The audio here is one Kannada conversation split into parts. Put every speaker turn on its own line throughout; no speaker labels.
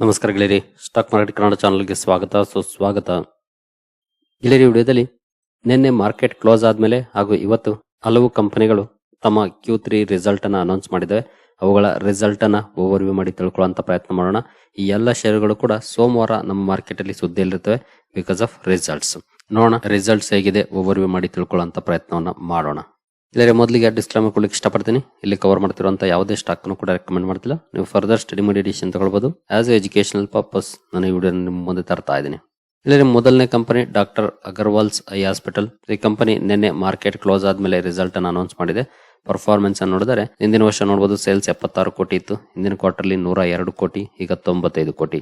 ನಮಸ್ಕಾರ ಗೆಳೆಯರಿ. ಸ್ಟಾಕ್ ಮಾರ್ಕೆಟ್ ಕನ್ನಡ ಚಾನಲ್ಗೆ ಸ್ವಾಗತ. ಸುಸ್ವಾಗತ. ಗೆಳೆಯರಿ ವಿಡಿಯೋದಲ್ಲಿ ನಿನ್ನೆ ಮಾರ್ಕೆಟ್ ಕ್ಲೋಸ್ ಆದ್ಮೇಲೆ ಹಾಗೂ ಇವತ್ತು ಹಲವು ಕಂಪನಿಗಳು ತಮ್ಮ ಕ್ಯೂ ತ್ರೀ ರಿಸಲ್ಟ್ ಅನ್ನ ಅನೌನ್ಸ್ ಮಾಡಿದ್ದಾವೆ. ಅವುಗಳ ರಿಸಲ್ಟ್ ಅನ್ನ ಓವರ್ವ್ಯೂ ಮಾಡಿ ತಿಳ್ಕೊಳ್ಳುವಂತ ಪ್ರಯತ್ನ ಮಾಡೋಣ. ಈ ಎಲ್ಲ ಶೇರುಗಳು ಕೂಡ ಸೋಮವಾರ ನಮ್ಮ ಮಾರ್ಕೆಟ್ ಅಲ್ಲಿ ಸುದ್ದಿಯಲ್ಲಿರ್ತವೆ ಬಿಕಾಸ್ ಆಫ್ ರಿಸಲ್ಟ್ಸ್ ನೋಡೋಣ ರಿಸಲ್ಟ್ಸ್ ಹೇಗಿದೆ ಓವರ್ ವ್ಯೂ ಮಾಡಿ ತಿಳ್ಕೊಳ್ಳುವಂತ ಪ್ರಯತ್ನವನ್ನ ಮಾಡೋಣ. ಇಲ್ಲರೆ ಮೊದಲಿಗೆ ಡಿಸ್ಕ್ಲೈಮರ್ ಕೊಡ್ಲಿಕ್ಕೆ ಇಷ್ಟಪಡ್ತೀನಿ. ಇಲ್ಲಿ ಕವರ್ ಮಾಡ್ತಿರುವಂಥ ಯಾವುದೇ ಸ್ಟಾಕ್ ಕೂಡ ರೆಕಮೆಂಡ್ ಮಾಡ್ತಿಲ್ಲ. ನೀವು ಫರ್ದರ್ ಸ್ಟಡಿ ಮಾಡಿ ಎಡಿಷನ್ ತಗೊಳ್ಬಹುದು ಆಸ್ ಎಜುಕೇಶನಲ್ ಪರ್ಪಸ್ ನಾನು ಈ ವಿಡಿಯೋ ನಿಮ್ಮ ಮುಂದೆ ತರ್ತಾ ಇದ್ದೀನಿ. ಇಲ್ಲರೆ ಮೊದಲನೇ company doctor Agarwals eye hospital ಈ ಕಂಪನಿ ನಿನ್ನೆ ಮಾರ್ಕೆಟ್ ಕ್ಲೋಸ್ ಆದ್ಮೇಲೆ ರಿಸಲ್ಟ್ ಅನ್ನು ಅನೌನ್ಸ್ ಮಾಡಿದೆ. ಪರ್ಫಾರ್ಮೆನ್ಸ್ ಅನ್ನು ನೋಡಿದರೆ, ಹಿಂದಿನ ವರ್ಷ ನೋಡಬಹುದು ಸೇಲ್ಸ್ ಎಪ್ಪತ್ತಾರು ಕೋಟಿ ಇತ್ತು. ಹಿಂದಿನ ಕ್ವಾರ್ಟರ್ಲಿ ನೂರ ಎರಡು ಕೋಟಿ, ಈಗ ತೊಂಬತ್ತೈದು ಕೋಟಿ.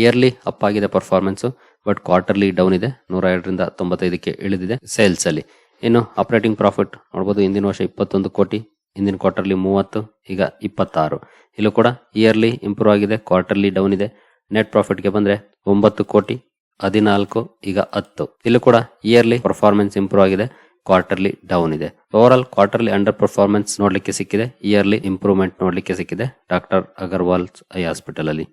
ಇಯರ್ಲಿ ಅಪ್ ಆಗಿದೆ ಪರ್ಫಾರ್ಮೆನ್ಸ್ ಬಟ್ ಕ್ವಾರ್ಟರ್ಲಿ ಡೌನ್ ಇದೆ. ನೂರ ಎರಡರಿಂದ ತೊಂಬತ್ತೈದಕ್ಕೆ ಇಳಿದಿದೆ ಸೇಲ್ಸ್ ಅಲ್ಲಿ. ಇನ್ನು ಆಪರೇಟಿಂಗ್ ಪ್ರಾಫಿಟ್ ನೋಡಬಹುದು ಹಿಂದಿನ ವರ್ಷ ಇಪ್ಪತ್ತೊಂದು ಕೋಟಿ, ಹಿಂದಿನ ಕ್ವಾರ್ಟರ್ಲಿ ಮೂವತ್ತು, ಈಗ ಇಪ್ಪತ್ತಾರು. ಇಲ್ಲೂ ಕೂಡ ಇಯರ್ಲಿ ಇಂಪ್ರೂವ್ ಆಗಿದೆ ಕ್ವಾರ್ಟರ್ಲಿ ಡೌನ್ ಇದೆ. ನೆಟ್ ಪ್ರಾಫಿಟ್ಗೆ ಬಂದರೆ ಒಂಬತ್ತು ಕೋಟಿ, ಹದಿನಾಲ್ಕು, ಈಗ ಹತ್ತು. ಇಲ್ಲೂ ಕೂಡ ಇಯರ್ಲಿ ಪರ್ಫಾರ್ಮೆನ್ಸ್ ಇಂಪ್ರೂವ್ ಆಗಿದೆ ಕ್ವಾರ್ಟರ್ಲಿ ಡೌನ್ ಇದೆ. Over all quarterly under performance ನೋಡಲಿಕ್ಕೆ ಸಿಕ್ಕಿದೆ ಇಯರ್ಲಿ ಇಂಪ್ರೂವ್ಮೆಂಟ್ ನೋಡಲಿಕ್ಕೆ ಸಿಕ್ಕಿದೆ ಡಾಕ್ಟರ್ ಅಗರ್ವಾಲ್ಸ್ ಐ ಹಾಸ್ಪಿಟಲ್ ಅಲ್ಲಿ.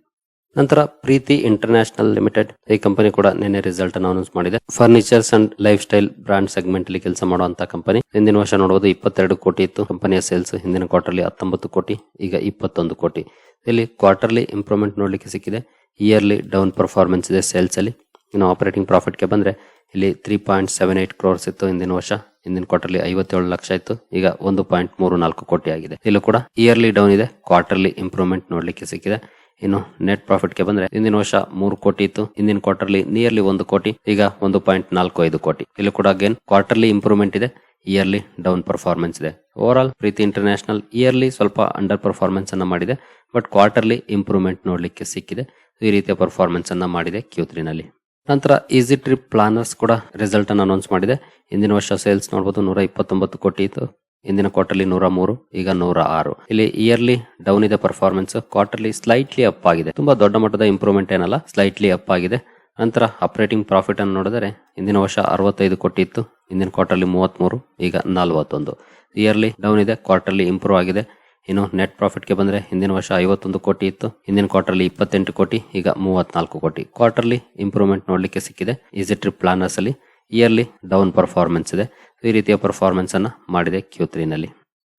ನಂತರ ಪ್ರೀತಿ ಇಂಟರ್ನ್ಯಾಷನಲ್ ಲಿಮಿಟೆಡ್ ಈ ಕಂಪನಿ ಕೂಡ ನಿನ್ನೆ ರಿಸಲ್ಟ್ ಅನ್ನು ಅನೌನ್ಸ್ ಮಾಡಿದೆ. Furnitures and life style brand segment ಅಲ್ಲಿ ಕೆಲಸ ಮಾಡುವಂತಹ ಕಂಪನಿ. ಹಿಂದಿನ ವರ್ಷ ನೋಡಬಹುದು ಇಪ್ಪತ್ತೆರಡು ಕೋಟಿ ಇತ್ತು. ಕಂಪನಿಯ ಸೇಲ್ಸ್ ಹಿಂದಿನ ಕ್ವಾರ್ಟರ್ಲಿ ಹತ್ತೊಂಬತ್ತು ಕೋಟಿ, ಈಗ ಇಪ್ಪತ್ತೊಂದು ಕೋಟಿ. ಇಲ್ಲಿ ಕ್ವಾರ್ಟರ್ಲಿ ಇಂಪ್ರೂವ್ಮೆಂಟ್ ನೋಡ್ಲಿಕ್ಕೆ ಸಿಕ್ಕಿದೆ. ಇಯರ್ಲಿ ಡೌನ್ ಪರ್ಫಾರ್ಮೆನ್ಸ್ ಇದೆ ಸೇಲ್ಸ್ ಅಲ್ಲಿ. ಇನ್ನು ಆಪರೇಟಿಂಗ್ ಪ್ರಾಫಿಟ್ಗೆ ಬಂದ್ರೆ ಇಲ್ಲಿ three point seven eight crores ಇತ್ತು ಹಿಂದಿನ ವರ್ಷ. ಹಿಂದಿನ ಕ್ವಾರ್ಟರ್ಲಿ ಐವತ್ತೇಳು ಲಕ್ಷ ಇತ್ತು. ಈಗ ಒಂದು ಪಾಯಿಂಟ್ ಮೂರು ನಾಲ್ಕು ಕೋಟಿ ಆಗಿದೆ. ಇಲ್ಲೂ ಕೂಡ ಇಯರ್ಲಿ ಡೌನ್ ಇದೆ. ಕ್ವಾರ್ಟರ್ಲಿ ಇಂಪ್ರೂವ್ಮೆಂಟ್ ನೋಡ್ಲಿಕ್ಕೆ ಸಿಕ್ಕಿದೆ. ಇನ್ನು ನೆಟ್ ಪ್ರಾಫಿಟ್ಗೆ ಬಂದ್ರೆ ಹಿಂದಿನ ವರ್ಷ ಮೂರು ಕೋಟಿ ಇತ್ತು. ಹಿಂದಿನ ಕ್ವಾರ್ಟರ್ಲಿ ನಿಯರ್ಲಿ ಒಂದು ಕೋಟಿ, ಈಗ ಒಂದು ಪಾಯಿಂಟ್ ನಾಲ್ಕು ಐದು ಕೋಟಿ. ಇಲ್ಲಿ ಕೂಡ ಅಗೇನ್ ಕ್ವಾರ್ಟರ್ಲಿ ಇಂಪ್ರೂವ್ಮೆಂಟ್ ಇದೆ ಇಯರ್ಲಿ ಡೌನ್ ಪರ್ಫಾರ್ಮೆನ್ಸ್ ಇದೆ. Over all Preeti international yearly ಸ್ವಲ್ಪ ಅಂಡರ್ ಪರ್ಫಾರ್ಮೆನ್ಸ್ ಅನ್ನ ಮಾಡಿದೆ ಬಟ್ ಕ್ವಾರ್ಟರ್ಲಿ ಇಂಪ್ರೂವ್ಮೆಂಟ್ ನೋಡಲಿಕ್ಕೆ ಸಿಕ್ಕಿದೆ. ಈ ರೀತಿಯ ಪರ್ಫಾರ್ಮೆನ್ಸ್ ಅನ್ನ ಮಾಡಿದೆ ಕ್ಯೂ ನಲ್ಲಿ. ನಂತರ ಈಸಿ ಟ್ರಿಪ್ ಪ್ಲಾನರ್ಸ್ ಕೂಡ ರಿಸಲ್ಟ್ ಅನ್ನು ಅನೌನ್ಸ್ ಮಾಡಿದೆ. ಹಿಂದಿನ ವರ್ಷ ಸೇಲ್ಸ್ ನೋಡಬಹುದು ನೂರ ಇಪ್ಪತ್ತೊಂಬತ್ತು ಕೋಟಿ ಇತ್ತು. ಹಿಂದಿನ ಕ್ವಾರ್ಟರ್ಲಿ ನೂರ ಮೂರು, ಈಗ ನೂರ ಆರು. ಇಲ್ಲಿ ಇಯರ್ಲಿ ಡೌನ್ ಇದೆ ಪರ್ಫಾರ್ಮೆನ್ಸ್ ಕ್ವಾರ್ಟರ್ಲಿ ಸ್ಲೈಟ್ಲಿ ಅಪ್ ಆಗಿದೆ. ತುಂಬಾ ದೊಡ್ಡ ಮಟ್ಟದ ಇಂಪ್ರೂವ್ಮೆಂಟ್ ಏನಲ್ಲ ಸ್ಲೈಟ್ಲಿ ಅಪ್ ಆಗಿದೆ. ನಂತರ ಆಪರೇಟಿಂಗ್ ಪ್ರಾಫಿಟ್ ಅನ್ನು ನೋಡಿದರೆ ಹಿಂದಿನ ವರ್ಷ ಅರವತ್ತೈದು ಕೋಟಿ ಇತ್ತು ಹಿಂದಿನ ಕ್ವಾರ್ಟರ್ಲಿ ಮೂವತ್ಮೂರು, ಈಗ ನಲವತ್ತೊಂದು. ಇಯರ್ಲಿ ಡೌನ್ ಇದೆ ಕ್ವಾರ್ಟರ್ಲಿ ಇಂಪ್ರೂವ್ ಆಗಿದೆ. ಇನ್ನು ನೆಟ್ ಪ್ರಾಫಿಟ್ಗೆ ಬಂದ್ರೆ ಹಿಂದಿನ ವರ್ಷ ಐವತ್ತೊಂದು ಕೋಟಿ ಇತ್ತು ಹಿಂದಿನ ಕ್ವಾರ್ಟರ್ಲಿ ಇಪ್ಪತ್ತೆಂಟು ಕೋಟಿ ಈಗ ಮೂವತ್ನಾಲ್ಕು ಕೋಟಿ ಕ್ವಾರ್ಟರ್ಲಿ ಇಂಪ್ರೂವ್ಮೆಂಟ್ ನೋಡಲಿಕ್ಕೆ ಸಿಕ್ಕಿದೆ. ಈಸಿ ಟ್ರಿಪ್ ಪ್ಲಾನರ್ಸ್ ಅಲ್ಲಿ ಇಯರ್ಲಿ ಡೌನ್ ಪರ್ಫಾರ್ಮೆನ್ಸ್ ಇದೆ. ಈ ರೀತಿಯ ಪರ್ಫಾರ್ಮೆನ್ಸ್ ಅನ್ನ ಮಾಡಿದೆ ಕ್ಯೂ ತ್ರೀನಲ್ಲಿ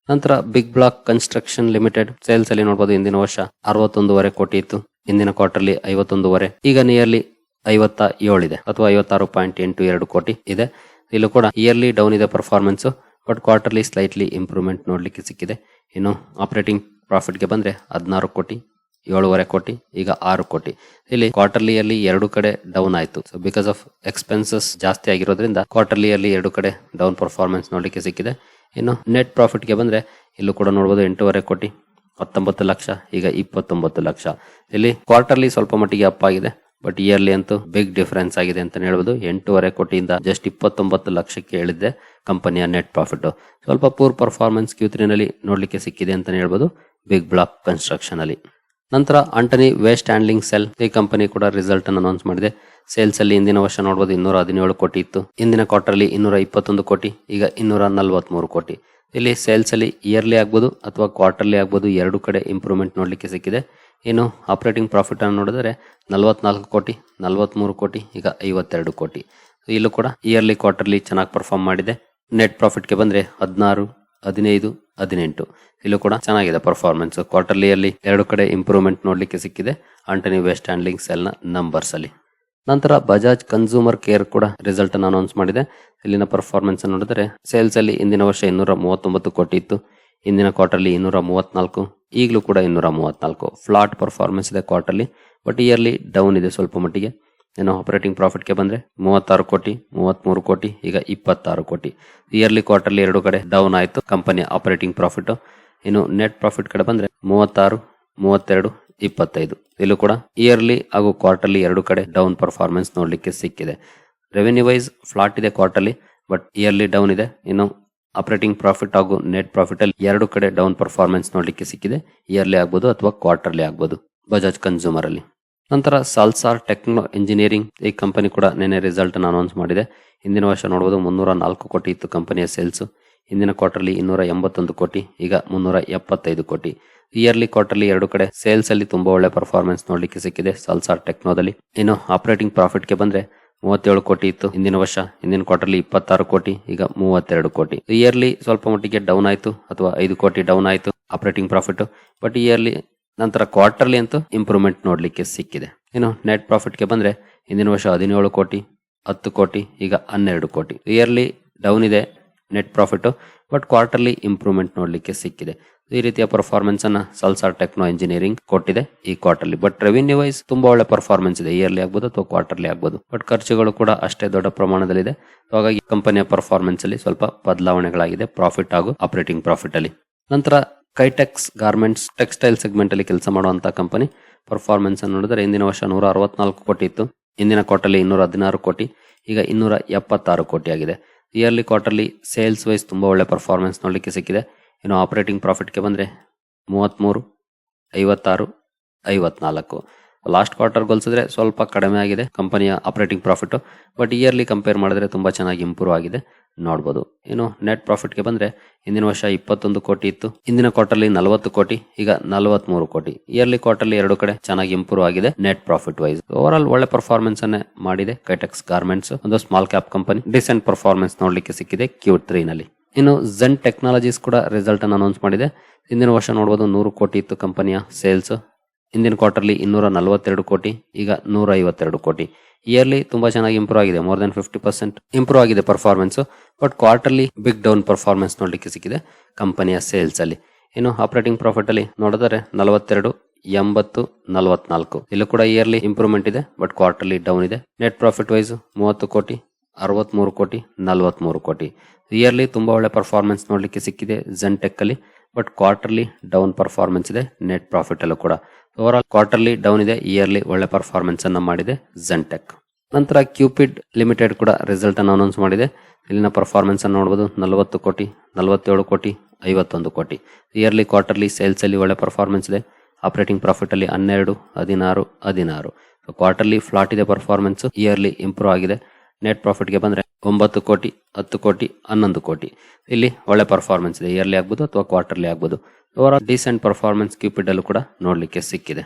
ನಂತರ big block construction limited sales ಅಲ್ಲಿ ನೋಡಬಹುದು ಹಿಂದಿನ ವರ್ಷ ಅರವತ್ತೊಂದೂವರೆ ಕೋಟಿ ಇತ್ತು. ಹಿಂದಿನ ಕ್ವಾರ್ಟರ್ಲಿ ಐವತ್ತೊಂದೂವರೆ, ಈಗ ನಿಯರ್ಲಿ ಐವತ್ತ ಏಳಿದೆ ಅಥವಾ ಐವತ್ತಾರು ಪಾಯಿಂಟ್ ಎಂಟು ಎರಡು ಕೋಟಿ ಇದೆ. ಇಲ್ಲೂ ಕೂಡ ಇಯರ್ಲಿ ಡೌನ್ ಇದೆ performance but quarterly slightly improvement ನೋಡ್ಲಿಕ್ಕೆ ಸಿಕ್ಕಿದೆ. ಇನ್ನು ಆಪರೇಟಿಂಗ್ ಪ್ರಾಫಿಟ್ಗೆ ಬಂದ್ರೆ ಹದಿನಾರು ಕೋಟಿ ಏಳುವರೆ ಕೋಟಿ, ಈಗ ಆರು ಕೋಟಿ. ಇಲ್ಲಿ ಕ್ವಾರ್ಟರ್ಲಿಯಲ್ಲಿ ಎರಡು ಕಡೆ ಡೌನ್ ಆಯಿತು. ಸೊ ಬಿಕಾಸ್ ಆಫ್ ಎಕ್ಸ್ಪೆನ್ಸಸ್ ಜಾಸ್ತಿ ಆಗಿರೋದ್ರಿಂದ ಕ್ವಾರ್ಟರ್ಲಿಯಲ್ಲಿ ಎರಡು ಕಡೆ ಡೌನ್ ಪರ್ಫಾರ್ಮೆನ್ಸ್ ನೋಡಲಿಕ್ಕೆ ಸಿಕ್ಕಿದೆ. ಇನ್ನು ನೆಟ್ ಪ್ರಾಫಿಟ್ಗೆ ಬಂದರೆ ಇಲ್ಲೂ ಕೂಡ ನೋಡ್ಬೋದು ಎಂಟೂವರೆ ಕೋಟಿ, ಹತ್ತೊಂಬತ್ತು ಲಕ್ಷ, ಈಗ ಇಪ್ಪತ್ತೊಂಬತ್ತು ಲಕ್ಷ. ಇಲ್ಲಿ ಕ್ವಾರ್ಟರ್ಲಿ ಸ್ವಲ್ಪ ಮಟ್ಟಿಗೆ ಅಪ್ ಆಗಿದೆ ಬಟ್ ಇಯರ್ಲಿ ಅಂತೂ ಬಿಗ್ ಡಿಫರೆನ್ಸ್ ಆಗಿದೆ ಅಂತ ಹೇಳ್ಬೋದು. ಎಂಟೂವರೆ ಕೋಟಿಯಿಂದ ಜಸ್ಟ್ ಇಪ್ಪತ್ತೊಂಬತ್ತು ಲಕ್ಷಕ್ಕೆ ಹೇಳಿದ್ದೆ ಕಂಪನಿಯ ನೆಟ್ ಪ್ರಾಫಿಟ್ ಸ್ವಲ್ಪ ಪೂರ್ ಪರ್ಫಾರ್ಮೆನ್ಸ್ ಕ್ಯೂತ್ರಿನಲ್ಲಿ ನೋಡಲಿಕ್ಕೆ ಸಿಕ್ಕಿದೆ ಅಂತ ಹೇಳ್ಬೋದು. ಬಿಗ್ ಬ್ಲಾಕ್ ಕನ್ಸ್ಟ್ರಕ್ಷನ್ ಅಲ್ಲಿ. ನಂತರ ಆಂಟನಿ ವೇಸ್ಟ್ ಹ್ಯಾಂಡ್ಲಿಂಗ್ ಸೆಲ್ ಈ ಕಂಪನಿ ಕೂಡ ರಿಸಲ್ಟ್ ಅನ್ನು ಅನೌನ್ಸ್ ಮಾಡಿದೆ. ಸೇಲ್ಸ್ ಅಲ್ಲಿ ಇಂದಿನ ವರ್ಷ ನೋಡಬಹುದು ಇನ್ನೂರ ಹದಿನೇಳು ಕೋಟಿ ಇತ್ತು. ಹಿಂದಿನ ಕ್ವಾರ್ಟರ್ಲಿ ಇನ್ನೂರ ಇಪ್ಪತ್ತೊಂದು ಕೋಟಿ, ಈಗ ಇನ್ನೂರ ನಲ್ವತ್ಮೂರು ಕೋಟಿ. ಇಲ್ಲಿ ಸೇಲ್ಸ್ ಅಲ್ಲಿ ಇಯರ್ಲಿ ಆಗ್ಬೋದು ಅಥವಾ ಕ್ವಾರ್ಟರ್ಲಿ ಆಗ್ಬೋದು ಎರಡು ಕಡೆ ಇಂಪ್ರೂವ್ಮೆಂಟ್ ನೋಡಲಿಕ್ಕೆ ಸಿಕ್ಕಿದೆ. ಇನ್ನು ಆಪರೇಟಿಂಗ್ ಪ್ರಾಫಿಟ್ ಅನ್ನು ನೋಡಿದರೆ ನಲವತ್ನಾಲ್ಕು ಕೋಟಿ, ನಲವತ್ಮೂರು ಕೋಟಿ, ಈಗ ಐವತ್ತೆರಡು ಕೋಟಿ. ಇಲ್ಲೂ ಕೂಡ ಇಯರ್ಲಿ ಕ್ವಾರ್ಟರ್ಲಿ ಚೆನ್ನಾಗಿ ಪರ್ಫಾರ್ಮ್ ಮಾಡಿದೆ. ನೆಟ್ ಪ್ರಾಫಿಟ್ಗೆ ಬಂದ್ರೆ ಹದಿನಾರು, ಹದಿನೈದು ಹದಿನೆಂಟು. ಇಲ್ಲೂ ಕೂಡ ಚೆನ್ನಾಗಿದೆ ಪರ್ಫಾರ್ಮೆನ್ಸ್ ಕ್ವಾರ್ಟರ್ಲಿಯಲ್ಲಿ ಎರಡು ಕಡೆ ಇಂಪ್ರೂವ್ಮೆಂಟ್ ನೋಡಲಿಕ್ಕೆ ಸಿಕ್ಕಿದೆ. ಆಂಟನಿ ವೆಸ್ಟ್ ಹ್ಯಾಂಡ್ಲಿಂಗ್ ಸೆಲ್ನ ನಂಬರ್ಸ್ ಅಲ್ಲಿ. ನಂತರ ಬಜಾಜ್ ಕನ್ಸೂಮರ್ ಕೇರ್ ಕೂಡ ರಿಸಲ್ಟ್ ಅನ್ನು ಅನೌನ್ಸ್ ಮಾಡಿದೆ. ಇಲ್ಲಿನ ಪರ್ಫಾರ್ಮೆನ್ಸ್ ನೋಡಿದ್ರೆ ಸೇಲ್ಸ್ ಅಲ್ಲಿ ಇಂದಿನ ವರ್ಷ ಇನ್ನೂರ ಮೂವತ್ತೊಂಬತ್ತು ಕೋಟಿ ಇತ್ತು. ಇಂದಿನ ಕ್ವಾರ್ಟರ್ಲಿ ಇನ್ನೂರ ಮೂವತ್ನಾಲ್ಕು ಈಗಲೂ ಕೂಡ ಇನ್ನೂರ ಮೂವತ್ನಾಲ್ಕು ಫ್ಲಾಟ್ ಪರ್ಫಾರ್ಮೆನ್ಸ್ ಇದೆ ಕ್ವಾರ್ಟರ್ಲಿ ಬಟ್ ಇಯರ್ಲಿ ಡೌನ್ ಇದೆ ಸ್ವಲ್ಪ ಮಟ್ಟಿಗೆ. ಇನ್ನು ಆಪರೇಟಿಂಗ್ ಪ್ರಾಫಿಟ್ಗೆ ಬಂದರೆ ಮೂವತ್ತಾರು ಕೋಟಿ, ಮೂವತ್ಮೂರು ಕೋಟಿ, ಈಗ ಇಪ್ಪತ್ತಾರು ಕೋಟಿ. ಇಯರ್ಲಿ ಕ್ವಾರ್ಟರ್ಲಿ ಎರಡು ಕಡೆ ಡೌನ್ ಆಯಿತು ಕಂಪನಿಯ ಆಪರೇಟಿಂಗ್ ಪ್ರಾಫಿಟ್ ಇನ್ನು ನೆಟ್ ಪ್ರಾಫಿಟ್ ಕಡೆ ಬಂದರೆ ಮೂವತ್ತಾರು, ಮೂವತ್ತೆರಡು, ಇಪ್ಪತ್ತೈದು. ಇಲ್ಲೂ ಕೂಡ ಇಯರ್ಲಿ ಹಾಗೂ ಕ್ವಾರ್ಟರ್ಲಿ ಎರಡು ಕಡೆ ಡೌನ್ ಪರ್ಫಾರ್ಮೆನ್ಸ್ ನೋಡಲಿಕ್ಕೆ ಸಿಕ್ಕಿದೆ. ರೆವೆನ್ಯೂ ವೈಸ್ ಫ್ಲಾಟ್ ಇದೆ ಕ್ವಾರ್ಟರ್ಲಿ ಬಟ್ ಇಯರ್ಲಿ ಡೌನ್ ಇದೆ. ಇನ್ನು ಆಪರೇಟಿಂಗ್ ಪ್ರಾಫಿಟ್ ಹಾಗೂ ನೆಟ್ ಪ್ರಾಫಿಟ್ ಅಲ್ಲಿ ಎರಡು ಕಡೆ ಡೌನ್ ಪರ್ಫಾರ್ಮೆನ್ಸ್ ನೋಡಲಿಕ್ಕೆ ಸಿಕ್ಕಿದೆ. ಇಯರ್ಲಿ ಆಗ್ಬೋದು ಅಥವಾ ಕ್ವಾರ್ಟರ್ಲಿ ಆಗ್ಬೋದು. ಬಜಾಜ್ ಕನ್ಸ್ಯೂಮರ್ ಅಲ್ಲಿ. ನಂತರ ಸಾಲ್ಸಾರ್ ಟೆಕ್ನೋ ಇಂಜಿನಿಯರಿಂಗ್ ಈ ಕಂಪನಿ ಕೂಡ ನಿನ್ನೆ ರಿಸಲ್ಟ್ ಅನೌನ್ಸ್ ಮಾಡಿದೆ. ಹಿಂದಿನ ವರ್ಷ ನೋಡಬಹುದು ಮುನ್ನೂರ ನಾಲ್ಕು ಕೋಟಿ ಇತ್ತು ಕಂಪನಿಯ ಸೇಲ್ಸ್ ಹಿಂದಿನ ಕ್ವಾರ್ಟರ್ಲಿ ಇನ್ನೂರ ಎಂಬತ್ತೊಂದು ಕೋಟಿ, ಈಗ ಮುನ್ನೂರ ಎಪ್ಪತ್ತೈದು ಕೋಟಿ. ಇಯರ್ಲಿ ಕ್ವಾರ್ಟರ್ಲಿ ಎರಡು ಕಡೆ ಸೇಲ್ಸ್ ಅಲ್ಲಿ ತುಂಬಾ ಒಳ್ಳೆ ಪರ್ಫಾರ್ಮೆನ್ಸ್ ನೋಡ್ಲಿಕ್ಕೆ ಸಿಕ್ಕಿದೆ ಸಾಲ್ಸಾರ್ ಟೆಕ್ನೋದಲ್ಲಿ ಇನ್ನು ಆಪರೇಟಿಂಗ್ ಪ್ರಾಫಿಟ್ಗೆ ಬಂದ್ರೆ ಮೂವತ್ತೇಳು ಕೋಟಿ ಇತ್ತು ಹಿಂದಿನ ವರ್ಷ, ಹಿಂದಿನ ಕ್ವಾರ್ಟರ್ಲಿ ಇಪ್ಪತ್ತಾರು ಕೋಟಿ, ಈಗ ಮೂವತ್ತೆರಡು ಕೋಟಿ. ಇಯರ್ಲಿ ಸ್ವಲ್ಪ ಮಟ್ಟಿಗೆ ಡೌನ್ ಆಯಿತು, ಅಥವಾ ಐದು ಕೋಟಿ ಡೌನ್ ಆಯಿತು ಆಪರೇಟಿಂಗ್ ಪ್ರಾಫಿಟ್ ಬಟ್ ಇಯರ್ಲಿ ನಂತರ ಕ್ವಾರ್ಟರ್ಲಿ ಅಂತೂ ಇಂಪ್ರೂವ್ಮೆಂಟ್ ನೋಡಲಿಕ್ಕೆ ಸಿಕ್ಕಿದೆ. ಇನ್ನು ನೆಟ್ ಪ್ರಾಫಿಟ್ಗೆ ಬಂದರೆ ಹಿಂದಿನ ವರ್ಷ ಹದಿನೇಳು ಕೋಟಿ, ಹತ್ತು ಕೋಟಿ, ಈಗ ಹನ್ನೆರಡು ಕೋಟಿ. ಇಯರ್ಲಿ ಡೌನ್ ಇದೆ net profit but quarterly improvement ನೋಡಲಿಕ್ಕೆ ಸಿಕ್ಕಿದೆ. ಈ ರೀತಿಯ ಪರ್ಫಾರ್ಮೆನ್ಸ್ ಅನ್ನ ಸಲ್ಸಾರ್ ಟೆಕ್ನೋ ಇಂಜಿನಿಯರಿಂಗ್ ಕೊಟ್ಟಿದೆ ಈ ಕ್ವಾರ್ಟರ್ಲಿ ಬಟ್ ರೆವಿನ್ಯೂ ವೈಸ್ ತುಂಬಾ ಒಳ್ಳೆ ಪರ್ಫಾರ್ಮೆನ್ಸ್ ಇದೆ. ಇಯರ್ಲಿ ಆಗ್ಬೋದು ಅಥವಾ ಕ್ವಾರ್ಟರ್ಲಿ ಆಗ್ಬೋದು. ಬಟ್ ಖರ್ಚುಗಳು ಕೂಡ ಅಷ್ಟೇ ದೊಡ್ಡ ಪ್ರಮಾಣದಲ್ಲಿದೆ. ಹಾಗಾಗಿ ಕಂಪನಿಯ ಪರ್ಫಾರ್ಮೆನ್ಸ್ ಅಲ್ಲಿ ಸ್ವಲ್ಪ ಬದಲಾವಣೆಗಳಾಗಿದೆ ಪ್ರಾಫಿಟ್ ಹಾಗೂ ಆಪರೇಟಿಂಗ್ ಪ್ರಾಫಿಟ್ ಅಲ್ಲಿ. ನಂತರ ಕೈಟೆಕ್ಸ್ ಗಾರ್ಮೆಂಟ್ಸ್ ಟೆಕ್ಸ್ಟೈಲ್ ಸೆಗ್ಮೆಂಟ್ ಅಲ್ಲಿ ಕೆಲಸ ಮಾಡುವಂತಹ ಕಂಪನಿ ಪರ್ಫಾರ್ಮೆನ್ಸ್ ಅನ್ನು ನೋಡಿದ್ರೆ ಹಿಂದಿನ ವರ್ಷ ನೂರ ಅರವತ್ನಾಲ್ಕು ಕೋಟಿ ಇತ್ತು. ಇಂದಿನ ಕ್ವಾರ್ಟರ್ಲಿ ಇನ್ನೂರ ಹದಿನಾರು ಕೋಟಿ. ಈಗ ಇನ್ನೂರ ಎಪ್ಪತ್ತಾರು ಕೋಟಿ ಆಗಿದೆ. ಇಯರ್ಲಿ ಕ್ವಾರ್ಟರ್ಲಿ ಸೇಲ್ಸ್ ವೈಸ್ ತುಂಬಾ ಒಳ್ಳೆ ಪರ್ಫಾರ್ಮೆನ್ಸ್ ನೋಡಲಿಕ್ಕೆ ಸಿಕ್ಕಿದೆ. ಇನ್ನು ಆಪರೇಟಿಂಗ್ ಪ್ರಾಫಿಟ್ಗೆ ಬಂದ್ರೆ ಮೂವತ್ತ್ಮೂರು ಐವತ್ತಾರು, ಐವತ್ನಾಲ್ಕು. ಲಾಸ್ಟ್ ಕ್ವಾರ್ಟರ್ ಹೋಲಿಸಿದ್ರೆ ಸ್ವಲ್ಪ ಕಡಿಮೆ ಆಗಿದೆ ಕಂಪನಿಯ operating profit but yearly compare ಮಾಡಿದ್ರೆ ತುಂಬಾ ಚೆನ್ನಾಗಿ ಇಂಪ್ರೂವ್ ಆಗಿದೆ. ನೋಡ್ಬೋದು. ಇನ್ನು ನೆಟ್ ಪ್ರಾಫಿಟ್ಗೆ ಬಂದ್ರೆ ಹಿಂದಿನ ವರ್ಷ ಇಪ್ಪತ್ತೊಂದು ಕೋಟಿ ಇತ್ತು. ಇಂದಿನ ಕ್ವಾರ್ಟರ್ಲಿ ನಲವತ್ತು ಕೋಟಿ, ಈಗ ನಲವತ್ಮೂರು ಕೋಟಿ. ಇಯರ್ಲಿ ಕ್ವಾರ್ಟರ್ಲಿ ಎರಡು ಕಡೆ ಚೆನ್ನಾಗಿ ಇಂಪ್ರೂವ್ ಆಗಿದೆ net profit wise over all ಒಳ್ಳೆ ಪರ್ಫಾರ್ಮೆನ್ಸ್ ಅನ್ನೇ ಮಾಡಿದೆ ಕೈಟೆಕ್ಸ್ ಗಾರ್ಮೆಂಟ್ಸ್ ಒಂದು small cap company decent performance ನೋಡ್ಲಿಕ್ಕೆ ಸಿಕ್ಕಿದೆ ಕ್ಯೂ ತ್ರೀ ನಲ್ಲಿ. ಇನ್ನು ಝೆನ್ ಟೆಕ್ನಾಲಜೀಸ್ ಕೂಡ ರಿಸಲ್ಟ್ ಅನ್ನು ಅನೌನ್ಸ್ ಮಾಡಿದೆ. ಹಿಂದಿನ ವರ್ಷ ನೋಡಬಹುದು ನೂರು ಕೋಟಿ ಇತ್ತು ಕಂಪನಿಯ ಸೇಲ್ಸ್ ಇಂದಿನ ಕ್ವಾರ್ಟರ್ಲಿ ಇನ್ನೂರ ನಲವತ್ತೆರಡು ಕೋಟಿ, ಈಗ ನೂರ ಐವತ್ತೆರಡು ಕೋಟಿ. ಇಯರ್ಲಿ ತುಂಬಾ ಚೆನ್ನಾಗಿ ಇಂಪ್ರೂವ್ ಆಗಿದೆ more than fifty percent improve ಆಗಿದೆ performance but quarterly big down performance ನೋಡಲಿಕ್ಕೆ ಸಿಕ್ಕಿದೆ ಕಂಪನಿಯ ಸೇಲ್ಸ್ ಅಲ್ಲಿ. ಇನ್ನು ಆಪರೇಟಿಂಗ್ ಪ್ರಾಫಿಟ್ ಅಲ್ಲಿ ನೋಡಿದರೆ ನಲವತ್ತೆರಡು, ಎಂಬತ್ತು, ನಲವತ್ನಾಲ್ಕು. ಇಲ್ಲೂ ಕೂಡ ಇಯರ್ಲಿ ಇಂಪ್ರೂವ್ಮೆಂಟ್ ಇದೆ ಬಟ್ ಕ್ವಾರ್ಟರ್ಲಿ ಡೌನ್ ಇದೆ. ನೆಟ್ ಪ್ರಾಫಿಟ್ ವೈಸ್ ಮೂವತ್ತು ಕೋಟಿ, ಅರವತ್ಮೂರು ಕೋಟಿ, ನಲವತ್ಮೂರು ಕೋಟಿ. ಇಯರ್ಲಿ ತುಂಬಾ ಒಳ್ಳೆ ಪರ್ಫಾರ್ಮೆನ್ಸ್ ನೋಡ್ಲಿಕ್ಕೆ ಸಿಕ್ಕಿದೆ ಟೆಕ್ ಅಲ್ಲಿ ಬಟ್ ಕ್ವಾರ್ಟರ್ಲಿ ಡೌನ್ ಪರ್ಫಾರ್ಮೆನ್ಸ್ ಇದೆ ನೆಟ್ ಪ್ರಾಫಿಟ್ ಅಲ್ಲೂ ಕೂಡ. ಓವರ್ ಆಲ್ ಕ್ವಾರ್ಟರ್ಲಿ ಡೌನ್ ಇದೆ ಇಯರ್ಲಿ ಒಳ್ಳೆ ಪರ್ಫಾರ್ಮೆನ್ಸ್ ಅನ್ನ ಮಾಡಿದೆ ಟೆಕ್ ನಂತರ ಕ್ಯೂಪಿಡ್ ಲಿಮಿಟೆಡ್ ಕೂಡ ರಿಸಲ್ಟ್ ಅನ್ನು ಅನೌನ್ಸ್ ಮಾಡಿದೆ. ಇಲ್ಲಿನ ಪರ್ಫಾರ್ಮೆನ್ಸ್ ಅನ್ನು ನೋಡಬಹುದು ನಲವತ್ತು ಕೋಟಿ, ನಲವತ್ತೇಳು ಕೋಟಿ, ಐವತ್ತೊಂದು ಕೋಟಿ. ಇಯರ್ಲಿ ಕ್ವಾರ್ಟರ್ಲಿ ಸೇಲ್ಸ್ ಅಲ್ಲಿ ಒಳ್ಳೆ ಪರ್ಫಾರ್ಮೆನ್ಸ್ ಇದೆ. ಆಪರೇಟಿಂಗ್ ಪ್ರಾಫಿಟ್ ಅಲ್ಲಿ ಹನ್ನೆರಡು, ಹದಿನಾರು ಹದಿನಾರು. ಕ್ವಾರ್ಟರ್ಲಿ ಫ್ಲಾಟ್ ಇದೆ ಪರ್ಫಾರ್ಮೆನ್ಸ್ ಇಯರ್ಲಿ ಇಂಪ್ರೂವ್ ಆಗಿದೆ. ನೆಟ್ ಪ್ರಾಫಿಟ್ಗೆ ಬಂದ್ರೆ ಒಂಬತ್ತು ಕೋಟಿ, ಹತ್ತು ಕೋಟಿ, ಹನ್ನೊಂದು ಕೋಟಿ. ಇಲ್ಲಿ ಒಳ್ಳೆ ಪರ್ಫಾರ್ಮೆನ್ಸ್ ಇದೆ. ಇಯರ್ಲಿ ಆಗ್ಬೋದು ಅಥವಾ ಕ್ವಾರ್ಟರ್ಲಿ ಆಗ್ಬೋದು. Over all decent performance Cupid ಅಲ್ಲೂ ಕೂಡ ನೋಡಲಿಕ್ಕೆ ಸಿಕ್ಕಿದೆ.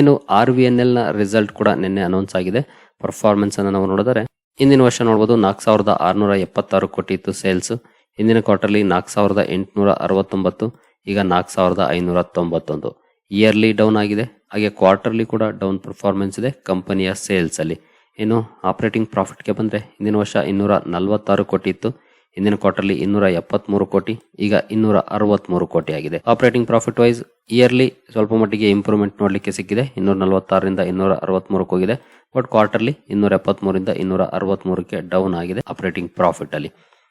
ಇನ್ನು ಆರ್ ವಿ ಎನ್ ಎಲ್ನ ರಿಸಲ್ಟ್ ಕೂಡ ನಿನ್ನೆ ಅನೌನ್ಸ್ ಆಗಿದೆ. ಪರ್ಫಾರ್ಮೆನ್ಸ್ ಅನ್ನು ನಾವು ನೋಡಿದರೆ ಇಂದಿನ ವರ್ಷ ನೋಡಬಹುದು ನಾಲ್ಕು ಸಾವಿರದ ಆರುನೂರ ಎಪ್ಪತ್ತಾರು ಕೋಟಿ ಇತ್ತು ಸೇಲ್ಸ್ ಇಂದಿನ ಕ್ವಾರ್ಟರ್ಲಿ ನಾಲ್ಕು ಸಾವಿರದ ಎಂಟುನೂರ ಅರವತ್ತೊಂಬತ್ತು, ಈಗ ನಾಲ್ಕು ಸಾವಿರದ ಐನೂರ ತೊಂಬತ್ತೊಂದು ಇಯರ್ಲಿ ಡೌನ್ ಆಗಿದೆ. ಹಾಗೆ ಕ್ವಾರ್ಟರ್ಲಿ ಕೂಡ ಡೌನ್ ಪರ್ಫಾರ್ಮೆನ್ಸ್ ಇದೆ ಕಂಪನಿಯ ಸೇಲ್ಸ್ ಅಲ್ಲಿ. ಇನ್ನು ಆಪರೇಟಿಂಗ್ ಪ್ರಾಫಿಟ್ಗೆ ಬಂದರೆ ಹಿಂದಿನ ವರ್ಷ ಇನ್ನೂರ ನಲವತ್ತಾರು ಕೋಟಿ ಇತ್ತು. ಹಿಂದಿನ ಕ್ವಾರ್ಟರ್ಲಿ ಇನ್ನೂರ ಎಪ್ಪತ್ಮೂರು ಕೋಟಿ, ಈಗ ಇನ್ನೂರ ಅರವತ್ಮೂರು ಕೋಟಿ ಆಗಿದೆ. ಆಪರೇಟಿಂಗ್ ಪ್ರಾಫಿಟ್ ವೈಸ್ ಇಯರ್ಲಿ ಸ್ವಲ್ಪ ಮಟ್ಟಿಗೆ ಇಂಪ್ರೂವ್ಮೆಂಟ್ ನೋಡಲಿಕ್ಕೆ ಸಿಕ್ಕಿದೆ. ಇನ್ನೂರ ನಲವತ್ತಾರರಿಂದ ಇನ್ನೂರ ಅರವತ್ಮೂರಕ್ಕೆ ಹೋಗಿದೆ ಬಟ್ ಕ್ವಾರ್ಟರ್ಲಿ ಇನ್ನೂರ ಎಪ್ಪತ್ಮೂರಿಂದ ಇನ್ನೂರ ಅರವತ್ಮೂರಕ್ಕೆ ಡೌನ್ ಆಗಿದೆ ಆಪರೇಟಿಂಗ್ ಪ್ರಾಫಿಟಲ್ಲಿ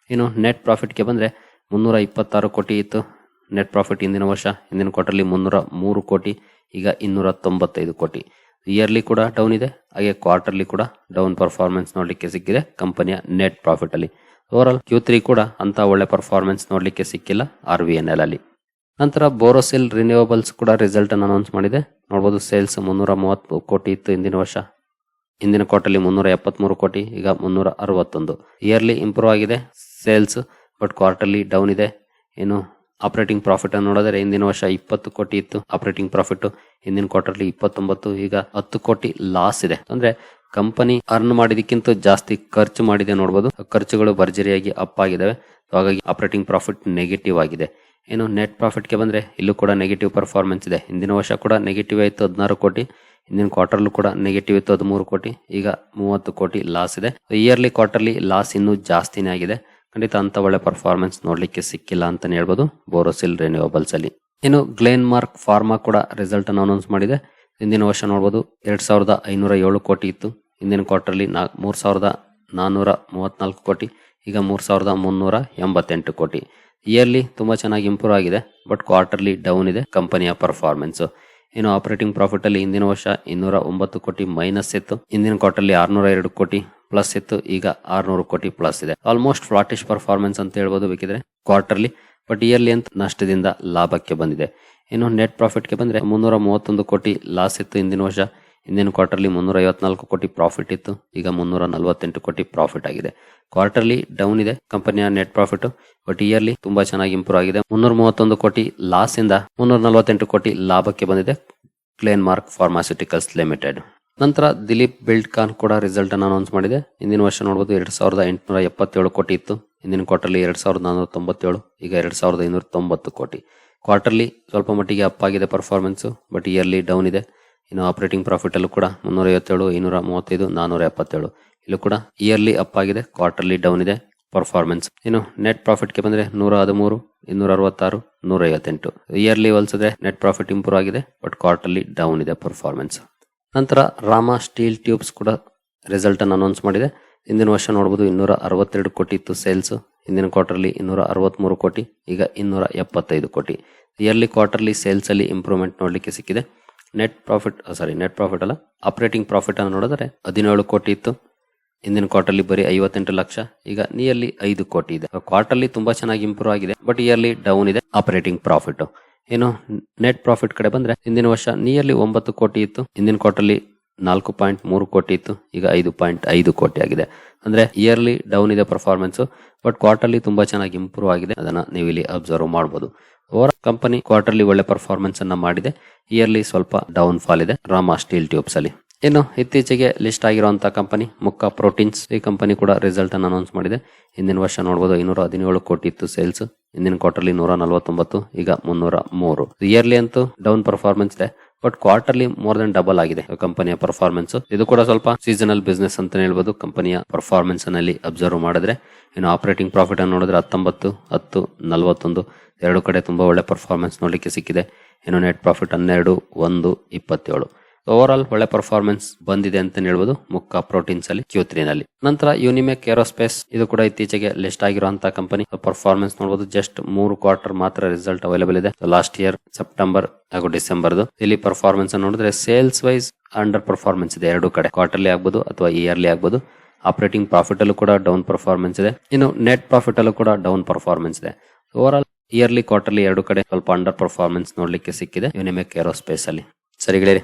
ಇನ್ನು ನೆಟ್ ಪ್ರಾಫಿಟ್ಗೆ ಬಂದರೆ ಮುನ್ನೂರ ಇಪ್ಪತ್ತಾರು ಕೋಟಿ ಇತ್ತು. ನೆಟ್ ಪ್ರಾಫಿಟ್ ಹಿಂದಿನ ವರ್ಷ, ಹಿಂದಿನ ಕ್ವಾರ್ಟರ್ಲಿ ಮುನ್ನೂರ ಮೂರು ಕೋಟಿ, ಈಗ ಇನ್ನೂರ ತೊಂಬತ್ತೈದು ಕೋಟಿ. ಇಯರ್ಲಿ ಕೂಡ ಡೌನ್ ಇದೆ. ಹಾಗೆ ಕ್ವಾರ್ಟರ್ಲಿ ಕೂಡ ಡೌನ್ ಪರ್ಫಾರ್ಮೆನ್ಸ್ ನೋಡಲಿಕ್ಕೆ ಸಿಕ್ಕಿದೆ ಕಂಪನಿಯ ನೆಟ್ ಪ್ರಾಫಿಟ್ ಅಲ್ಲಿ. ಓವರ್ ಕ್ಯೂ ತ್ರೀ ಕೂಡ ಅಂತ ಒಳ್ಳೆ ಪರ್ಫಾರ್ಮೆನ್ಸ್ ನೋಡಲಿಕ್ಕೆ ಸಿಕ್ಕಿಲ್ಲ ಆರ್ ವಿ ಎನ್ ಎಲ್ ಅಲ್ಲಿ. ನಂತರ ಬೋರೋಸಿಲ್ ರಿನ್ಯೂವಬಲ್ಸ್ ಕೂಡ ರಿಸಲ್ಟ್ ಅನ್ನು ಅನೌನ್ಸ್ ಮಾಡಿದೆ. ನೋಡಬಹುದು ಸೇಲ್ಸ್ ಮುನ್ನೂರ ಮೂವತ್ತು ಕೋಟಿ ಇತ್ತು ಇಂದಿನ ವರ್ಷ. ಹಿಂದಿನ ಕ್ವಾರ್ಟರ್ಲಿ ಮುನ್ನೂರ ಎಪ್ಪತ್ಮೂರು ಕೋಟಿ, ಈಗ ಮುನ್ನೂರ ಅರವತ್ತೊಂದು ಇಯರ್ಲಿ ಇಂಪ್ರೂವ್ ಆಗಿದೆ ಸೇಲ್ಸ್ ಬಟ್ ಕ್ವಾರ್ಟರ್ಲಿ ಡೌನ್ ಇದೆ. ಇನ್ನು ಆಪರೇಟಿಂಗ್ ಪ್ರಾಫಿಟ್ ಅನ್ನು ನೋಡಿದ್ರೆ ಹಿಂದಿನ ವರ್ಷ ಇಪ್ಪತ್ತು ಕೋಟಿ ಇತ್ತು. ಆಪರೇಟಿಂಗ್ ಪ್ರಾಫಿಟ್ ಹಿಂದಿನ ಅಲ್ಲಿ ಇಪ್ಪತ್ತೊಂಬತ್ತು, ಈಗ ಹತ್ತು ಕೋಟಿ ಲಾಸ್ ಇದೆ. ಅಂದ್ರೆ ಕಂಪನಿ ಅರ್ನ್ ಮಾಡಿದಕ್ಕಿಂತ ಜಾಸ್ತಿ ಖರ್ಚು ಮಾಡಿದೆ ನೋಡಬಹುದು ಖರ್ಚುಗಳು ಭರ್ಜರಿಯಾಗಿ ಅಪ್ ಆಗಿದ್ದಾವೆ ಹಾಗಾಗಿ ಆಪರೇಟಿಂಗ್ ಪ್ರಾಫಿಟ್ ನೆಗೆಟಿವ್ ಆಗಿದೆ. ಏನು ನೆಟ್ ಪ್ರಾಫಿಟ್ಗೆ ಬಂದ್ರೆ ಇಲ್ಲೂ ಕೂಡ ನೆಗೆಟಿವ್ ಪರ್ಫಾರ್ಮೆನ್ಸ್ ಇದೆ. ಹಿಂದಿನ ವರ್ಷ ಕೂಡ ನೆಗೆಟಿವ್ ಆಯಿತು ಹದಿನಾರು ಕೋಟಿ. ಹಿಂದಿನ ಕ್ವಾರ್ಟರ್ಲು ಕೂಡ ನೆಗೆಟಿವ್ ಇತ್ತು ಹದಿಮೂರು ಕೋಟಿ. ಈಗ ಮೂವತ್ತು ಕೋಟಿ ಲಾಸ್ ಇದೆ. ಇಯರ್ಲಿ ಕ್ವಾರ್ಟರ್ಲಿ ಲಾಸ್ ಇನ್ನೂ ಜಾಸ್ತಿನೇ ಆಗಿದೆ. ಖಂಡಿತ ಅಂತ ಒಳ್ಳೆ ಪರ್ಫಾರ್ಮೆನ್ಸ್ ನೋಡ್ಲಿಕ್ಕೆ ಸಿಕ್ಕಿಲ್ಲ ಅಂತ ಹೇಳ್ಬೋದು. ಬೋರೋಸಿಲ್ ರಿನ್ಯೂವಬಲ್ಸ್ ಅಲ್ಲಿ ಇನ್ನು ಗ್ಲೇನ್ ಮಾರ್ಕ್ ಫಾರ್ಮಾ ಕೂಡ ರಿಸಲ್ಟ್ ಅನ್ನು ಅನೌನ್ಸ್ ಮಾಡಿದೆ. ಹಿಂದಿನ ವರ್ಷ ನೋಡಬಹುದು ಎರಡ್ ಸಾವಿರದ ಐನೂರ ಏಳು ಕೋಟಿ ಇತ್ತು. ಹಿಂದಿನ ಕ್ವಾರ್ಟರ್ಲಿ ನಾ ಮೂರ್ ಸಾವಿರದ ನಾನ್ನೂರ ಮೂವತ್ನಾಲ್ಕು ಕೋಟಿ, ಈಗ ಮೂರ್ ಸಾವಿರದ ಮುನ್ನೂರ ಎಂಬತ್ತೆಂಟು ಕೋಟಿ. ಇಯರ್ಲಿ ತುಂಬಾ ಚೆನ್ನಾಗಿ ಇಂಪ್ರೂವ್ ಆಗಿದೆ ಬಟ್ ಕ್ವಾರ್ಟರ್ಲಿ ಡೌನ್ ಇದೆ ಕಂಪನಿಯ ಪರ್ಫಾರ್ಮೆನ್ಸ್ ಇನ್ನು ಆಪರೇಟಿಂಗ್ ಪ್ರಾಫಿಟ್ ಅಲ್ಲಿ ಹಿಂದಿನ ವರ್ಷ ಇನ್ನೂರ ಒಂಬತ್ತು ಕೋಟಿ ಮೈನಸ್ ಇತ್ತು. ಹಿಂದಿನ ಕ್ವಾರ್ಟರ್ಲಿ ಆರ್ನೂರ ಎರಡು ಕೋಟಿ ಪ್ಲಸ್ ಇತ್ತು. ಈಗ ಆರ್ನೂರು ಕೋಟಿ ಪ್ಲಸ್ ಇದೆ. ಆಲ್ಮೋಸ್ಟ್ ಫ್ಲಾಟಿಶ್ ಪರ್ಫಾರ್ಮೆನ್ಸ್ ಅಂತ ಹೇಳ್ಬೋದು ಬೇಕಿದ್ರೆ ಕ್ವಾರ್ಟರ್ಲಿ ಬಟ್ ಇಯರ್ಲಿ ಅಂತ ನಷ್ಟದಿಂದ ಲಾಭಕ್ಕೆ ಬಂದಿದೆ. ಇನ್ನು ನೆಟ್ ಪ್ರಾಫಿಟ್ಗೆ ಬಂದ್ರೆ ಮುನ್ನೂರ ಮೂವತ್ತೊಂದು ಕೋಟಿ ಲಾಸ್ ಇತ್ತು ಹಿಂದಿನ ವರ್ಷ. ಹಿಂದಿನ ಕ್ವಾರ್ಟರ್ಲಿ ಮುನ್ನೂರ ಐವತ್ನಾಲ್ಕು ಕೋಟಿ ಪ್ರಾಫಿಟ್ ಇತ್ತು. ಈಗ ಮುನ್ನೂರ ನಲವತ್ತೆಂಟು ಕೋಟಿ ಪ್ರಾಫಿಟ್ ಆಗಿದೆ. ಕ್ವಾರ್ಟರ್ಲಿ ಡೌನ್ ಇದೆ. ಕಂಪನಿಯ ನೆಟ್ ಪ್ರಾಫಿಟ್ ಬಟ್ ಇಯರ್ಲಿ ತುಂಬಾ ಚೆನ್ನಾಗಿ ಇಂಪ್ರೂವ್ ಆಗಿದೆ. ಮುನ್ನೂರ ಮೂವತ್ತೊಂದು ಕೋಟಿ ಲಾಸ್ ಇಂದ ಮುನ್ನೂರ ನಲವತ್ತೆಂಟು ಕೋಟಿ ಲಾಭಕ್ಕೆ ಬಂದಿದೆ. ಕ್ಲೇನ್ ಮಾರ್ಕ್ ಫಾರ್ಮಾಸ್ಯೂಟಿಕಲ್ಸ್ ಲಿಮಿಟೆಡ್ ನಂತರ ದಿಲೀಪ್ ಬಿಲ್ಡ್ ಖಾನ್ ಕೂಡ ರಿಸಲ್ಟ್ ಅನ್ನು ಅನೌನ್ಸ್ ಮಾಡಿದೆ. ಹಿಂದಿನ ವರ್ಷ ನೋಡಬಹುದು ಎರಡ್ ಸಾವಿರದ ಎಂಟುನೂರ ಎಪ್ಪತ್ತೇಳು ಕೋಟಿ ಇತ್ತು. ಹಿಂದಿನ ಕ್ವಾರ್ಟರ್ಲಿ ಎರಡ್ ಸಾವಿರದ ನಾನೂರ ತೊಂಬತ್ತೇಳು, ಈಗ ಎರಡ್ ಸಾವಿರದ ಐನೂರ ತೊಂಬತ್ತು ಕೋಟಿ. ಕ್ವಾರ್ಟರ್ಲಿ ಸ್ವಲ್ಪ ಮಟ್ಟಿಗೆ ಅಪ್ ಆಗಿದೆ ಪರ್ಫಾರ್ಮೆನ್ಸ್ ಬಟ್ ಇಯರ್ಲಿ ಡೌನ್ ಇದೆ. ಇನ್ನು ಆಪರೇಟಿಂಗ್ ಪ್ರಾಫಿಟ್ ಅಲ್ಲೂ ಕೂಡ ಮುನ್ನೂರ ಐವತ್ತೇಳು ಇನ್ನೂರ ಮೂವತ್ತೈದು ನಾನೂರ ಎಪ್ಪತ್ತೇಳು ಇಲ್ಲೂ ಕೂಡ ಇಯರ್ಲಿ ಅಪ್ ಆಗಿದೆ ಕ್ವಾರ್ಟರ್ಲಿ ಡೌನ್ ಇದೆ ಪರ್ಫಾರ್ಮೆನ್ಸ್ ಇನ್ನು ನೆಟ್ ಪ್ರಾಫಿಟ್ಗೆ ಬಂದ್ರೆ ನೂರ ಹದಿಮೂರು ಇನ್ನೂರ ಅರವತ್ತಾರು ನೂರ ಐವತ್ತೆಂಟು ಇಯರ್ಲಿ ಹೋಲಿಸಿದ್ರೆ ನೆಟ್ ಪ್ರಾಫಿಟ್ ಇಂಪ್ರೂವ್ ಆಗಿದೆ ಬಟ್ ಕ್ವಾರ್ಟರ್ಲಿ ಡೌನ್ ಇದೆ ಪರ್ಫಾರ್ಮೆನ್ಸ್ ನಂತರ ರಾಮ ಸ್ಟೀಲ್ ಟ್ಯೂಬ್ಸ್ ಕೂಡ ರಿಸಲ್ಟ್ ಅನ್ನು ಅನೌನ್ಸ್ ಮಾಡಿದೆ. ಹಿಂದಿನ ವರ್ಷ ನೋಡಬಹುದು ಇನ್ನೂರ ಅರವತ್ತೆರಡು ಕೋಟಿ ಇತ್ತು ಸೇಲ್ಸ್ ಹಿಂದಿನ ಕ್ವಾರ್ಟರ್ಲಿ ಇನ್ನೂರ ಅರವತ್ಮೂರು ಕೋಟಿ, ಈಗ ಇನ್ನೂರ ಎಪ್ಪತ್ತೈದು ಕೋಟಿ. ಇಯರ್ಲಿ ಕ್ವಾರ್ಟರ್ಲಿ ಸೇಲ್ಸ್ ಅಲ್ಲಿ ಇಂಪ್ರೂವ್ಮೆಂಟ್ ನೋಡಲಿಕ್ಕೆ ಸಿಕ್ಕಿದೆ. Net profit sorry net profit ಅಲ್ಲ ಆಪರೇಟಿಂಗ್ ಪ್ರಾಫಿಟ್ ಅನ್ನು ನೋಡಿದ್ರೆ ಹದಿನೇಳು ಕೋಟಿ ಇತ್ತು. ಹಿಂದಿನ ಕ್ವಾರ್ಟರ್ಲಿ ಬರೀ ಐವತ್ತೆಂಟು ಲಕ್ಷ, ಈಗ ನಿಯರ್ಲಿ ಐದು ಕೋಟಿ ಇದೆ. ಕ್ವಾರ್ಟರ್ಲಿ ತುಂಬಾ ಚೆನ್ನಾಗಿ ಇಂಪ್ರೂವ್ ಆಗಿದೆ ಬಟ್ ಇಯರ್ಲಿ ಡೌನ್ ಇದೆ ಆಪರೇಟಿಂಗ್ ಪ್ರಾಫಿಟ್ ಏನು ನೆಟ್ ಪ್ರಾಫಿಟ್ ಕಡೆ ಬಂದ್ರೆ ಹಿಂದಿನ ವರ್ಷ ನಿಯರ್ಲಿ ಒಂಬತ್ತು ಕೋಟಿ ಇತ್ತು, ಹಿಂದಿನ ಕ್ವಾರ್ಟರ್ಲಿ ನಾಲ್ಕು ಪಾಯಿಂಟ್ ಮೂರು ಕೋಟಿ ಇತ್ತು ಈಗ ಐದು ಪಾಯಿಂಟ್ ಐದು ಕೋಟಿ ಆಗಿದೆ ಅಂದ್ರೆ ಇಯರ್ಲಿ ಡೌನ್ ಇದೆ ಪರ್ಫಾರ್ಮೆನ್ಸ್ ಬಟ್ ಕ್ವಾರ್ಟರ್ಲಿ ತುಂಬಾ ಚೆನ್ನಾಗಿ ಇಂಪ್ರೂವ್ ಆಗಿದೆ. ಅದನ್ನ ನೀವು ಇಲ್ಲಿ ಅಬ್ಸರ್ವ್ ಮಾಡಬಹುದು ಓವರ್ ಕಂಪನಿ ಕ್ವಾರ್ಟರ್ಲಿ ಒಳ್ಳೆ ಪರ್ಫಾರ್ಮೆನ್ಸ್ ಅನ್ನ ಮಾಡಿದೆ. ಇಯರ್ಲಿ ಸ್ವಲ್ಪ ಡೌನ್ ಫಾಲ್ ಇದೆ ರಾಮಾ ಸ್ಟೀಲ್ ಟ್ಯೂಬ್ಸ್ ಅಲ್ಲಿ. ಇನ್ನು ಇತ್ತೀಚೆಗೆ ಲಿಸ್ಟ್ ಆಗಿರುವಂತಹ ಕಂಪನಿ ಮುಕ್ಕ ಪ್ರೋಟೀನ್ಸ್ ಈ ಕಂಪನಿ ಕೂಡ ರಿಸಲ್ಟ್ ಅನ್ನು ಅನೌನ್ಸ್ ಮಾಡಿದೆ. ಹಿಂದಿನ ವರ್ಷ ನೋಡಬಹುದು ಐನೂರ ಹದಿನೇಳು ಕೋಟಿ ಇತ್ತು ಸೇಲ್ಸ್ ಹಿಂದಿನ ಕ್ವಾರ್ಟರ್ಲಿ ನೂರ ನಲವತ್ತೊಂಬತ್ತು, ಈಗ ಮುನ್ನೂರ ಮೂರು. ಇಯರ್ಲಿ ಅಂತೂ ಡೌನ್ ಪರ್ಫಾರ್ಮೆನ್ಸ್ ಇದೆ. But quarterly more than double ಆಗಿದೆ ಕಂಪನಿಯ ಪರ್ಫಾರ್ಮೆನ್ಸ್ ಇದು ಕೂಡ ಸ್ವಲ್ಪ ಸೀಸನಲ್ ಬಿಸ್ನೆಸ್ ಅಂತ ಹೇಳ್ಬೋದು. ಕಂಪನಿಯ ಪರ್ಫಾರ್ಮೆನ್ಸ್ನಲ್ಲಿ ಅಬ್ಸರ್ವ್ ಮಾಡಿದ್ರೆ, ಇನ್ನು ಆಪರೇಟಿಂಗ್ ಪ್ರಾಫಿಟ್ ಅನ್ನು ನೋಡಿದ್ರೆ ಹತ್ತೊಂಬತ್ತು, ಹತ್ತು, ನಲವತ್ತೊಂದು, ಎರಡು ಕಡೆ ತುಂಬಾ ಒಳ್ಳೆ ಪರ್ಫಾರ್ಮೆನ್ಸ್ ನೋಡಲಿಕ್ಕೆ ಸಿಕ್ಕಿದೆ. ಇನ್ನು ನೆಟ್ ಪ್ರಾಫಿಟ್ ಹನ್ನೆರಡು, ಒಂದು, ಇಪ್ಪತ್ತೇಳು. ಓವರ್ ಆಲ್ ಒಳ್ಳೆ ಪರ್ಫಾರ್ಮೆನ್ಸ್ ಬಂದಿದೆ ಅಂತ ಹೇಳ್ಬೋದು. ಮುಕ್ಕ ಪ್ರೋಟೀನ್ಸ್ ಅಲ್ಲಿ ಕ್ಯೂ ನಲ್ಲಿ. ನಂತರ ಯೂನಿಮೆಕ್ ಏರೋಸ್ಪೇಸ್ ಇದು ಕೂಡ ಇತ್ತೀಚೆಗೆ ಲಿಸ್ಟ್ ಆಗಿರುವಂತಹ ಕಂಪನಿ ಪರ್ಫಾರ್ಮೆನ್ಸ್ ನೋಡಬಹುದು ಜಸ್ಟ್ ಮೂರು ಕ್ವಾರ್ಟರ್ ಮಾತ್ರ ರಿಸಲ್ಟ್ ಅವೈಲೇಬಲ್ ಇದೆ. ಲಾಸ್ಟ್ ಇಯರ್ ಸೆಪ್ಟೆಂಬರ್ ಹಾಗೂ ಡಿಸೆಂಬರ್ ಇಲ್ಲಿ ಪರ್ಫಾರ್ಮೆನ್ಸ್ ನೋಡಿದ್ರೆ ಸೇಲ್ಸ್ ವೈಸ್ ಅಂಡರ್ ಪರ್ಫಾರ್ಮೆನ್ಸ್ ಇದೆ ಎರಡು ಕಡೆ. ಕ್ವಾರ್ಟರ್ಲಿ ಆಗ್ಬೋದು ಅಥವಾ ಇಯರ್ಲಿ ಆಗ್ಬೋದು. ಆಪರೇಟಿಂಗ್ ಪ್ರಾಫಿಟ್ ಅಲ್ಲೂ ಕೂಡ ಡೌನ್ ಪರ್ಫಾರ್ಮೆನ್ಸ್ ಇದೆ. ಇನ್ನು ನೆಟ್ ಪ್ರಾಫಿಟ್ ಅಲ್ಲೂ ಕೂಡ ಡೌನ್ ಪರ್ಫಾರ್ಮೆನ್ಸ್ ಇದೆ. ಓವರ್ ಆಲ್ ಇಯರ್ಲಿ ಕ್ವಾರ್ಟರ್ಲಿ ಎರಡು ಕಡೆ ಸ್ವಲ್ಪ ಅಂಡರ್ ಪರ್ಫಾರ್ಮೆನ್ಸ್ ನೋಡ್ಲಿಕ್ಕೆ ಸಿಕ್ಕಿದೆ ಯೂನಿಮೆಕ್ ಏರೋಸ್ಪೇಸ್ ಅಲ್ಲಿ. ಸರಿ ಗೆಳೆಯರಿ